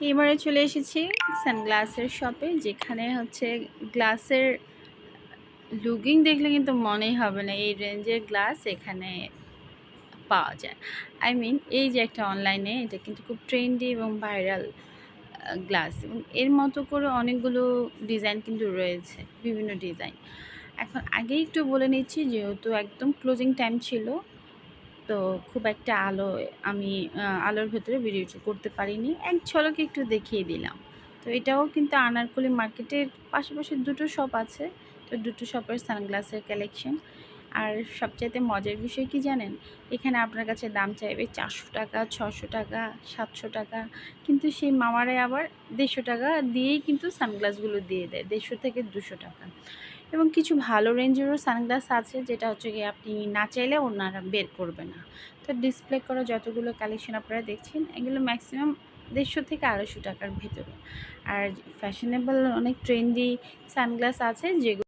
এবারে চলে এসেছি সানগ্লাসের শপে, যেখানে হচ্ছে গ্লাসের লুকিং দেখলে কিন্তু মনেই হবে না এই রেঞ্জের গ্লাস এখানে পাওয়া যায়। আই মিন এই যে একটা অনলাইনে এটা কিন্তু খুব ট্রেন্ডি এবং ভাইরাল গ্লাস এবং এর মতো করে অনেকগুলো ডিজাইন কিন্তু রয়েছে, বিভিন্ন ডিজাইন এখন আগে একটু বলে নিচ্ছি, যেহেতু একদম ক্লোজিং টাইম ছিল তো খুব একটা আলো আমি আলোর ভেতরে ভিডিওটি করতে পারিনি। এক ঝলকে একটু দেখিয়ে দিলাম। তো এটাও কিন্তু আনারকলি মার্কেটের পাশাপাশি দুটো শপ আছে। তো দুটো শপের সানগ্লাসের কালেকশন আর সবচাইতে মজার বিষয় কি জানেন? এখানে আপনার কাছে দাম চাইবে চারশো টাকা ছশো টাকা, সাতশো টাকা। কিন্তু সেই মামারাই আবার দেড়শো টাকা দিয়েই কিন্তু সানগ্লাসগুলো দিয়ে দেয়, দেড়শো থেকে দুশো টাকা। এবং কিছু ভালো রেঞ্জেরও সানগ্লাস আছে, যেটা হচ্ছে গিয়ে আপনি না চাইলে ওনারা বের করবে না। তো ডিসপ্লে করা যতগুলো কালেকশন আপনারা দেখছেন, এগুলো ম্যাক্সিমাম দেড়শো থেকে আড়াইশো টাকার ভিতরে। আর ফ্যাশনেবল অনেক ট্রেন্ডি সানগ্লাস আছে, যেগুলো